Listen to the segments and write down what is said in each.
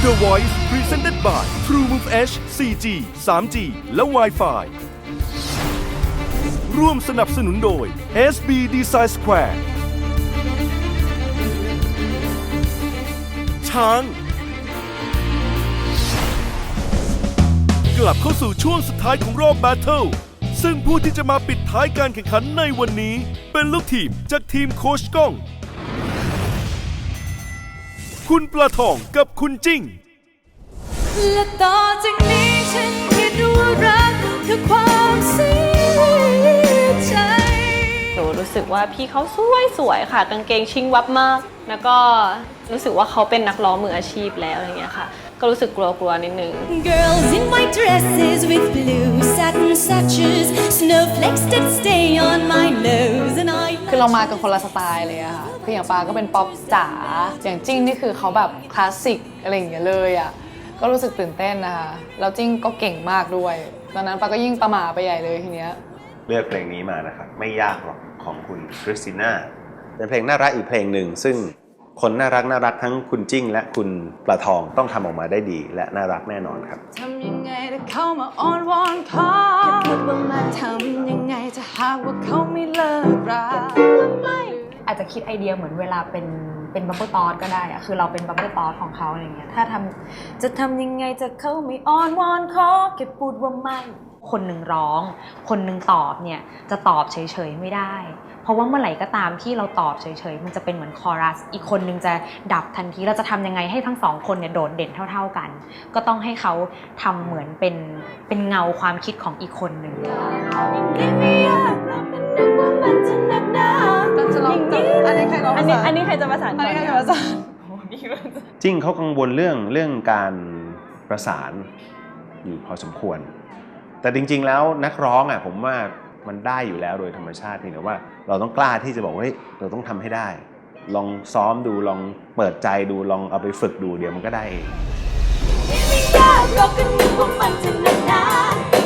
The Voice Presented by TrueMove H 4G 3G และ Wi-Fi ร่วมสนับสนุนโดย SB Design Square ช้าง กลับเข้าสู่ช่วงสุดท้ายของรอบแบทเทิลซึ่งผู้ที่จะมาปิดท้ายการแข่งขันในวันนี้ เป็นลูกทีมจากทีมโคชก้อง คุณปลาทองกับคุณจิ้ง และต่อจากนี้ฉันคิดว่ารักคือความเสียใจ หนูรู้สึกว่าพี่เขาสวยสวยค่ะ กางเกงชิงวับมาก แล้วก็รู้สึกว่าเขาเป็นนักร้องมืออาชีพแล้วอะไรเงี้ยค่ะ ก็รู้สึกกลัวๆนิดนึง Girls in white dresses with blue satin sashes Snowflakes that stay on คือเรามากันคนละสไตล์เลยอะค่ะคืออย่างปาก็เป็นป๊อปจ๋าอย่างจิ้งนี่คือเขาแบบคลาสสิกอะไรอย่างเงี้ยเลยอะก็รู้สึกตื่นเต้นนะคะแล้วจิ้งก็เก่งมากด้วยตอนนั้นปาก็ยิ่งประหม่าไปใหญ่เลยทีเนี้ยเลือกเพลงนี้มานะครับไม่ยากหรอกของคุณคริสติน่าเป็นเพลงน่ารักอีกเพลงหนึ่งซึ่งคนน่ารักน่ารักทั้งคุณจิ้ง และคุณปลาทองต้องทำออกมาได้ดีและน่ารักแน่นอนครับทำยังไงถ้าเขามาอ้อนวอนขอแค่พูดว่ามาทำยังไงจะหากว่าเขา จจะคิดไอเดียเหมือนเวลาเป็นเป็นบับเบิลตอสก็ได้อะคือเราเป็นบับเบิลตอสของเขาอะไรเงี้ยถ้าทำจะทำยังไงจะเข้าไม่อ้อนวอนขอแค่พูดว่าไม่คนหนึ่งร้อง คนหนึ่งตอบเนี่ยจะตอบเฉยๆไม่ได้ ราะว่าเมื่อไหร่ก็ตามที่เราตอบเฉยๆ มันจะเป็นเหมือนคอรัส อีกคนหนึงจะดับทันที เราจะทำยังไงให้ทั้งสองคนเนี่ยโดดเด่นเท่า ๆกัน ก็ต้องให้เขาทำเหมือนเป็นเป็นเงาความคิดของอีกคนหนึ่งไม่อยากเราก็นึกว่ามันจะหนักหนาจะลองจบอันนี้ใครลองอันนี้อันนี้ใครจะประสานอันก่อนนี้ใครคะจะประสานจิ้งเขากังวลเรื่องเรื่องการประสานอยู่พอสมควร แต่จริง ๆ แล้วนักร้องอะผมว่า มันได้อยู่แล้วโดยธรรมชาติเพียงแต่ว่าเราต้องกล้าที่จะบอกว่าเฮ้ยเราต้องทำให้ได้ ลองซ้อมดูลองเปิดใจดูลองเอาไปฝึกดูเดี๋ยวมันก็ได้เองไม่ยากเราก็นึกว่ามันจะหนักหนา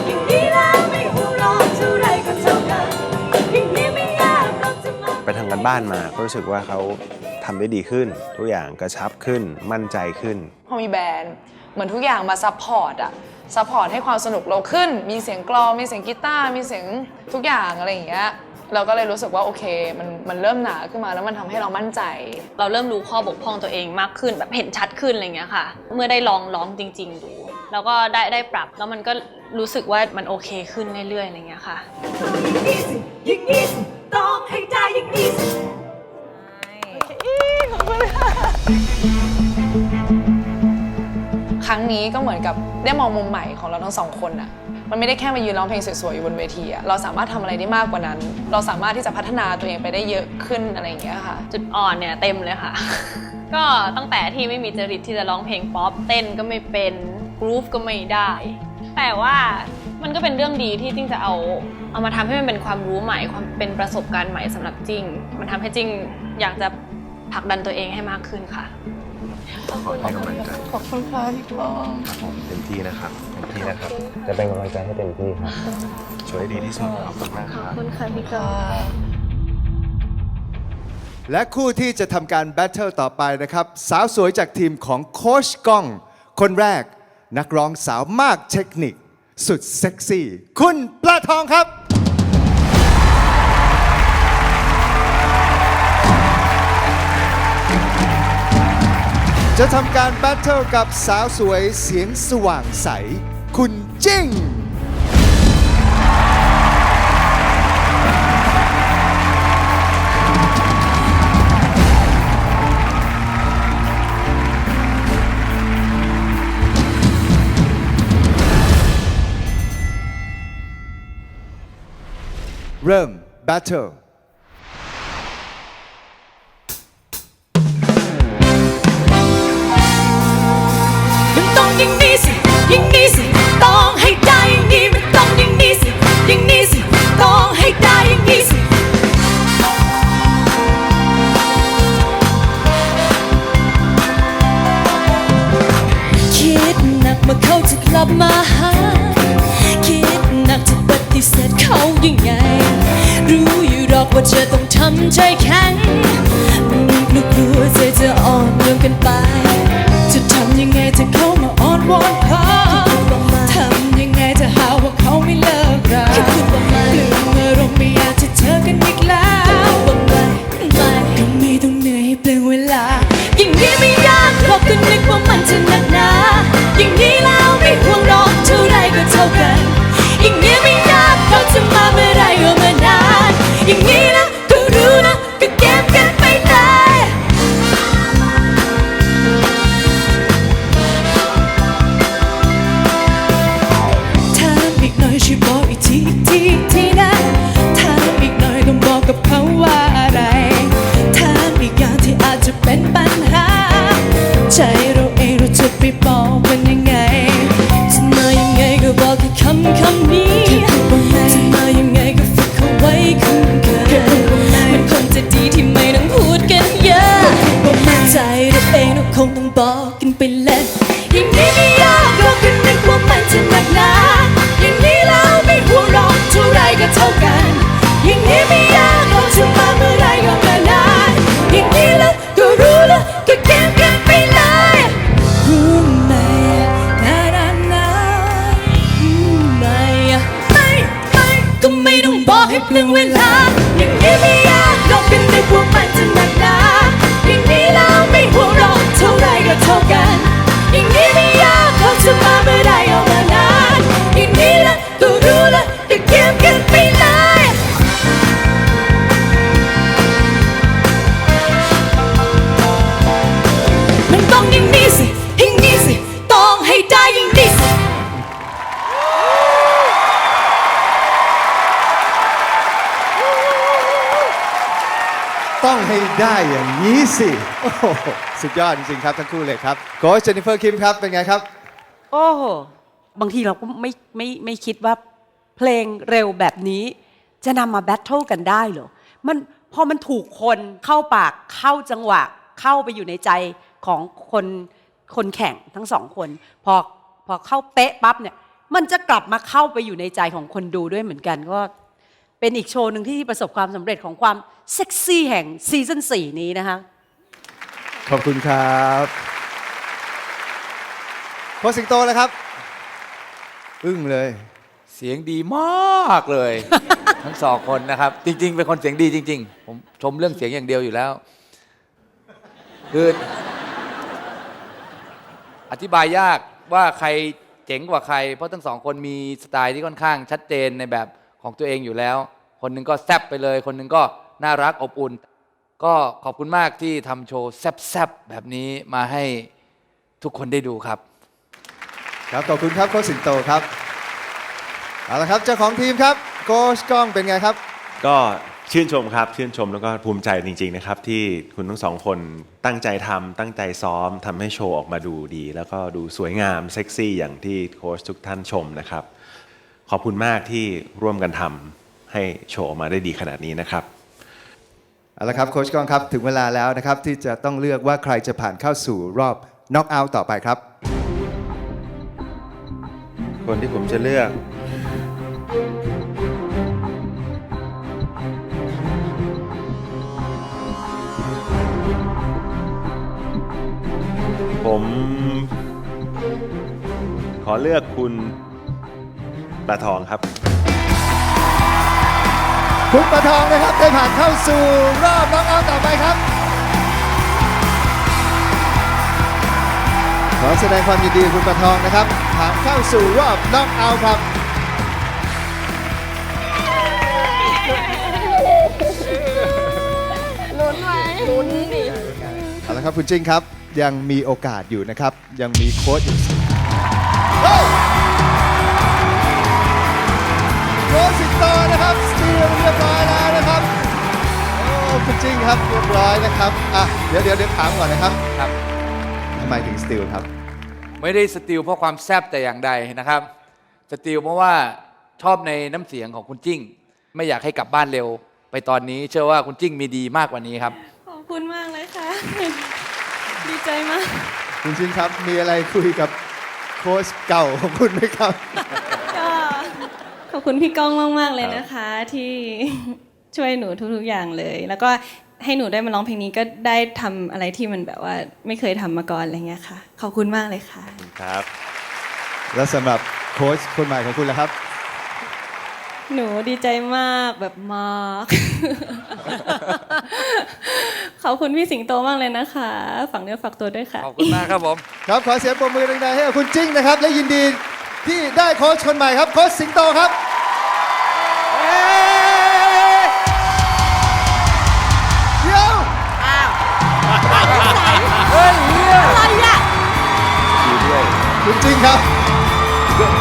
อย่างนี้แล้วไม่หัวเร้อนเท่าไรก็เท่ากันอย่างนี้ไม่ยากเราจะมาไปทำกันบ้านมาก็รู้สึกว่าเขาทำได้ดีขึ้น ทุกอย่างกระชับขึ้นมั่นใจขึ้น พอมีแบรนด์เหมือนทุกอย่างมาซัพพอร์ตอะ ซัพพอร์ตให้ความสนุกเราขึ้น มีเสียงกลอง มีเสียงกีตาร์ มีเสียงทุกอย่างอะไรอย่างเงี้ย เราก็เลยรู้สึกว่าโอเค มันมันเริ่มหนาขึ้นมาแล้วมันทำให้เรามั่นใจ เราเริ่มรู้ข้อบกพร่องตัวเองมากขึ้นแบบเห็นชัดขึ้นอะไรเงี้ยค่ะ เมื่อได้ลองร้องจริง ๆ ดู แล้วก็ได้ได้ปรับแล้วมันก็รู้สึกว่ามันโอเคขึ้นเรื่อยๆอะไรเงี้ยค่ะอย่างนี้สิต้องให้ได้อย่างนี้สิค รั้งนี้ก็เหมือนกับได้มองมุมใหม่ของเราทั้งสองคนอะมันไม่ได้แค่มายืนร้องเพลงสวยๆอยู่บนเวทีอะเราสามารถทำอะไรได้มากกว่านั้น เราสามารถที่จะพัฒนาตัวเองไปได้เยอะขึ้นอะไรอย่างเงี้ยค่ะ จุดอ่อนเนี่ยเต็มเลยค่ะ ก็ตั้งแต่ที่ไม่มีจริตที่จะร้องเพลงป๊อปเต้นก็ไม่เป็นกรูฟก็ไม่ได้ แต่ว่ามันก็เป็นเรื่องดีที่จิ้งจะเอาเอามาทำให้มันเป็นความรู้ใหม่ความเป็นประสบการณ์ใหม่สำหรับจิ้งมันทำให้จิ้งอยากจะผลักดันตัวเองให้มากขึ้นค่ะ ขอให้กำลังใจขอบคุณค่ะพี่ปองครับผมเต็มที่นะครับเต็มที่นะครับ จะเป็นกำลังใจให้เต็มที่ครับช่วยให้ดีที่สุดขอบคุณมากครับ คุณค่ะพี่กอและคู่ที่จะทำการแบทเทิลต่อไปนะครับ สาวสวยจากทีมของโคชก้อง คนแรก นักร้องสาวมากเทคนิค สุดเซ็กซี่ คุณปลาทองครับ จะทำการแบทเทิลกับสาวสวยเสียงสว่างใส คุณจิ้ง เริ่มแบทเทิล เองเราคงต้องบอกกันไปแล้ว ต้องให้ได้อย่างนี้สิโอ้โหสุดยอดจริงๆครับทั้งคู่เลยครับโค้ชเจนนิเฟอร์คิมครับเป็นไงครับ โอ้โห บางทีเราก็ไม่ไม่ไม่คิดว่าเพลงเร็วแบบนี้จะนำมาแบทเทิลกันได้เหรอ มันพอมันถูกคนเข้าปากเข้าจังหวะ เข้าไปอยู่ในใจของคนคนแข่งทั้งสองคน พอพอเข้าเป๊ะปั๊บเนี่ย มันจะกลับมาเข้าไปอยู่ในใจของคนดูด้วยเหมือนกันก็ เป็นอีกโชว์หนึ่งที่ประสบความสำเร็จของความเซ็กซี่แห่งซีซั่น4นี้นะคะ ขอบคุณครับโค้ชสิงโตแล้วครับ อึ้งเลย เสียงดีมากเลย ทั้งสองคนนะครับ จริง ๆ เป็นคนเสียงดีจริง ๆ ผมชมเรื่องเสียงอย่างเดียวอยู่แล้วคืออธิบายยากว่าใครเจ๋งกว่าใคร เพราะทั้งสองคนมีสไตล์ที่ค่อนข้างชัดเจนในแบบ ของตัวเองอยู่แล้ว คนหนึ่งก็แซบไปเลย คนหนึ่งก็น่ารักอบอุ่น ก็ขอบคุณมากที่ทำโชว์แซบๆแบบนี้มาให้ทุกคนได้ดูครับ ครับขอบคุณครับโค้ชสิงโตครับเอาละครับเจ้าของทีมครับโค้ชก้องเป็นไงครับ ก็ชื่นชมครับ ชื่นชมแล้วก็ภูมิใจจริง ๆ นะครับ ที่คุณทั้งสองคนตั้งใจทำตั้งใจซ้อมทำให้โชว์ออกมาดูดี แล้วก็ดูสวยงามเซ็กซี่อย่างที่โค้ชทุกท่านชมนะครับ ขอบคุณมากที่ร่วมกันทำให้โชว์ออกมาได้ดีขนาดนี้นะครับเอาละครับโค้ชก้องครับถึงเวลาแล้วนะครับที่จะต้องเลือกว่าใครจะผ่านเข้าสู่รอบน็อกเอาท์ต่อไปครับ คนที่ผมจะเลือก ผม ขอเลือกคุณ ปลาทองครับ คุณประทองนะครับได้ผ่านเข้าสู่รอบน็อกเอาท์ต่อไปครับ ขอแสดงความยินดีกับคุณประทองนะครับผ่านเข้าสู่รอบน็อกเอาท์ครับเอาละครับคุณจิ้งครับยังมีโอกาสอยู่นะครับ ยังมีโค้ชอยู่โอ้ โค้ชสิงโตนะครับสตีลเรียบร้อยแล้วนะครับโอ้คุณจิ้งครับเรียบร้อยนะครับอะเดี๋ยวเดี๋ยวเดี๋ยวถามก่อนนะครับครับทำไมถึงสตีลครับ ไม่ได้สติลเพราะความแซบแต่อย่างใดนะครับ สติลเพราะว่าชอบในน้ำเสียงของคุณจิ้ง ไม่อยากให้กลับบ้านเร็ว ไปตอนนี้เชื่อว่าคุณจิ้งมีดีมากกว่านี้ครับ ขอบคุณมากเลยค่ะ ดีใจมาก คุณจิ้งครับมีอะไรคุยกับโค้ชเก่าของคุณไหมครับก็ ขอบคุณพี่ก้องมาก ๆ เลยนะคะ ที่ช่วยหนูทุกๆอย่างเลย แล้วก็ให้หนูได้มาร้องเพลงนี้ก็ได้ทำอะไรที่มันแบบว่าไม่เคยทำมาก่อนอะไรเงี้ยค่ะ ขอบคุณมากเลยค่ะ ครับ แล้วสำหรับโค้ชคนใหม่ของคุณล่ะครับ หนูดีใจมากแบบมาก ขอบคุณพี่สิงโตมากเลยนะคะฝากเนื้อฝากตัวด้วยค่ะ ขอบคุณมากครับผม ครับขอเสียงปรบมือดังๆให้กับคุณจิ้งนะครับ และยินดีที่ได้โค้ชคนใหม่ครับโค้ชสิงโตครับ คุณจิ้งครับ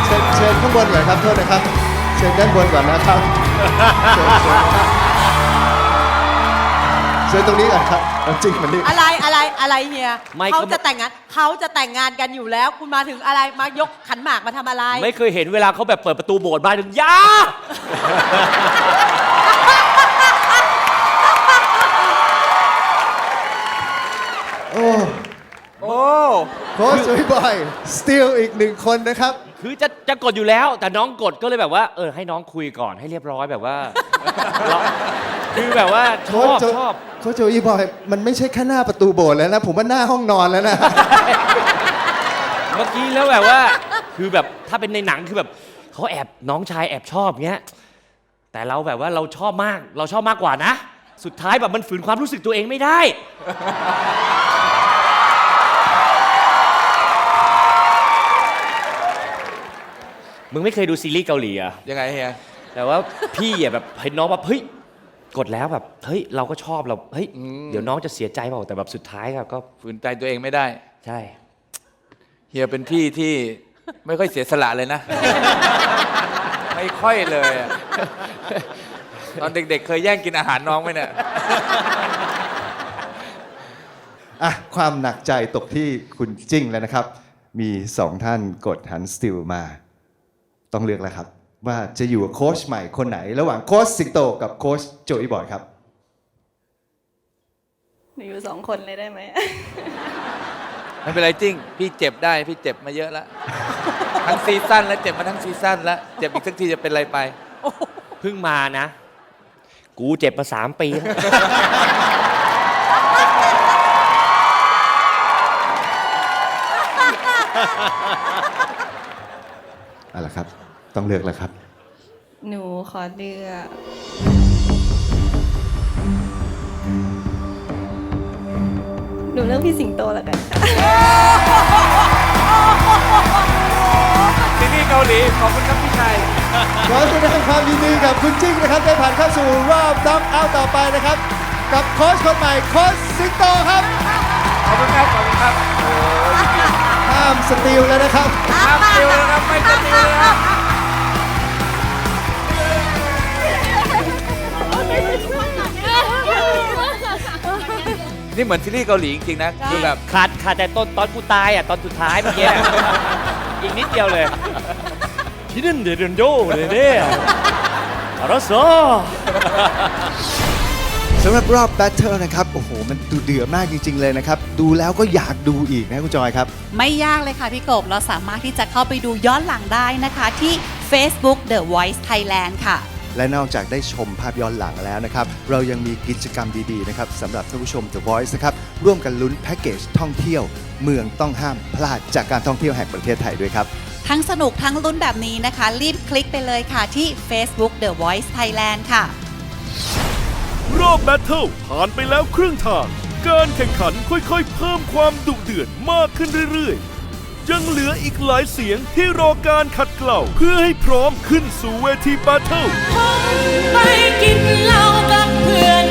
เชิญเชิญข้างบนก่อนครับ โทษนะครับ เชิญด้านบนก่อนนะครับเชิญเชิญเชิญตรงนี้ก่อนครับเอาจริงมันนี่อะไรอะไรอะไรเฮียไม่เขาก็ จะแต่งงานเขาจะแต่งงานกันอยู่แล้ว คุณมาถึงอะไรมายกขันหมากมาทำอะไร ไม่เคยเห็นเวลาเขาแบบเปิดประตูโบสถ์บ้านถึงยาโอ้ โอ้โค้ชจุ๋ยบอยสตีลอีกหนึ่งคนนะครับ คือจะจะกดอยู่แล้ว แต่น้องกดก็เลยแบบว่า เออให้น้องคุยก่อนให้เรียบร้อยแบบว่าเราคือแบบว่าชโค้อชบโจชอบโค้ชโจอีบอยมันไม่ใช่แค่หน้าประตูโบสถ์แล้วนะ ผมว่าหน้าห้องนอนแล้วนะ เมื่อกี้แล้วแบบว่า คือแบบถ้าเป็นในหนังคือแบบเขาแอบน้องชายแอบชอบเงี้ยแต่เราแบบว่าเราชอบมาก เราชอบมากกว่านะ สุดท้ายแบบมันฝืนความรู้สึกตัวเองไม่ได้ มึงไม่เคยดูซีรีส์เกาหลีเหรอะยังไงเฮีย แต่ว่าพี่อะแบบเห็นน้องแบบเฮ้ยกดแล้วแบบเฮ้ยเราก็ชอบเราเฮ้ยอืม เดี๋ยวน้องจะเสียใจเปล่าแต่แบบสุดท้ายอะก็ฝืนใจตัวเองไม่ได้ ใช่ เฮียเป็นพี่ที่ไม่ค่อยเสียสละเลยนะ ไม่ค่อยเลยอะตอนเด็กๆ เคยแย่งกินอาหารน้องไหมเนี่ย อะความหนักใจตกที่คุณจิ้งแล้วนะครับ มีสองท่านกดหันสติลมา ต้องเลือกแล้วครับ ว่าจะอยู่กับโค้ชใหม่คนไหน ระหว่างโค้ชสิงโตกับโค้ชโจอีบอยครับหนูอยู่สองคนเลยได้ไหม ไม่เป็นไรจริง พี่เจ็บได้พี่เจ็บมาเยอะแล้ว ทั้งซีซั่นแล้วเจ็บมาทั้งซีซั่นแล้วเจ็บอีกสักทีจะเป็นอะไรไป เพิ่งมานะ กูเจ็บมาสามปีแล้วเอาละครับ ต้องเลือกแล้วครับ หนูขอเลือกหนูเลือกพี่สิงโตแล้วกันค่ะซีรีส์เกาหลีขอบคุณครับพี่ชัยขอแสดงความยินดีกับคุณจิ้งนะครับได้ผ่านเข้าสู่รอบดับเอาต่อไปนะครับ กับโค้ชคนใหม่โค้ชสิงโตครับ ขอบคุณครับ ขอบคุณครับโอ้ย ห้ามสติลแล้วนะครับ ห้ามติวนะครับไม่จะติวนะครับนี่เหมือนซีรีส์เกาหลีจริงๆนะคือแบบขาดขาดแต่ตอนตอนกูตายอะตอนสุดท้ายเมื่อกี้ อีกนิดเดียวเลยที่นั่นเดือดโยเลยเนี่ยอะไรซอ สำหรับรอบแบทเทิลนะครับ โอ้โห มันดูเดือดมากจริง ๆ เลยนะครับ ดูแล้วก็อยากดูอีกนะคุณจอยครับ ไม่ยากเลยค่ะพี่กบ เราสามารถที่จะเข้าไปดูย้อนหลังได้นะคะที่ Facebook The Voice Thailand ค่ะ และนอกจากได้ชมภาพย้อนหลังแล้วนะครับ เรายังมีกิจกรรมดี ๆ นะครับสำหรับท่านผู้ชม The Voice นะครับ ร่วมกันลุ้นแพ็กเกจท่องเที่ยว เมืองต้องห้ามพลาดจากการท่องเที่ยวแห่งประเทศไทยด้วยครับ ทั้งสนุกทั้งลุ้นแบบนี้นะคะ รีบคลิกไปเลยค่ะที่ Facebook The Voice Thailand ค่ะ รอบแบทเทิลผ่านไปแล้วครึ่งทาง การแข่งขันค่อยๆ เพิ่มความดุเดือดมากขึ้นเรื่อยๆ ยังเหลืออีกหลายเสียงที่รอการขัดเกลาเพื่อให้พร้อมขึ้นสู่เวทีแบทเทิล ไปกินเหล้ากับเพื่อน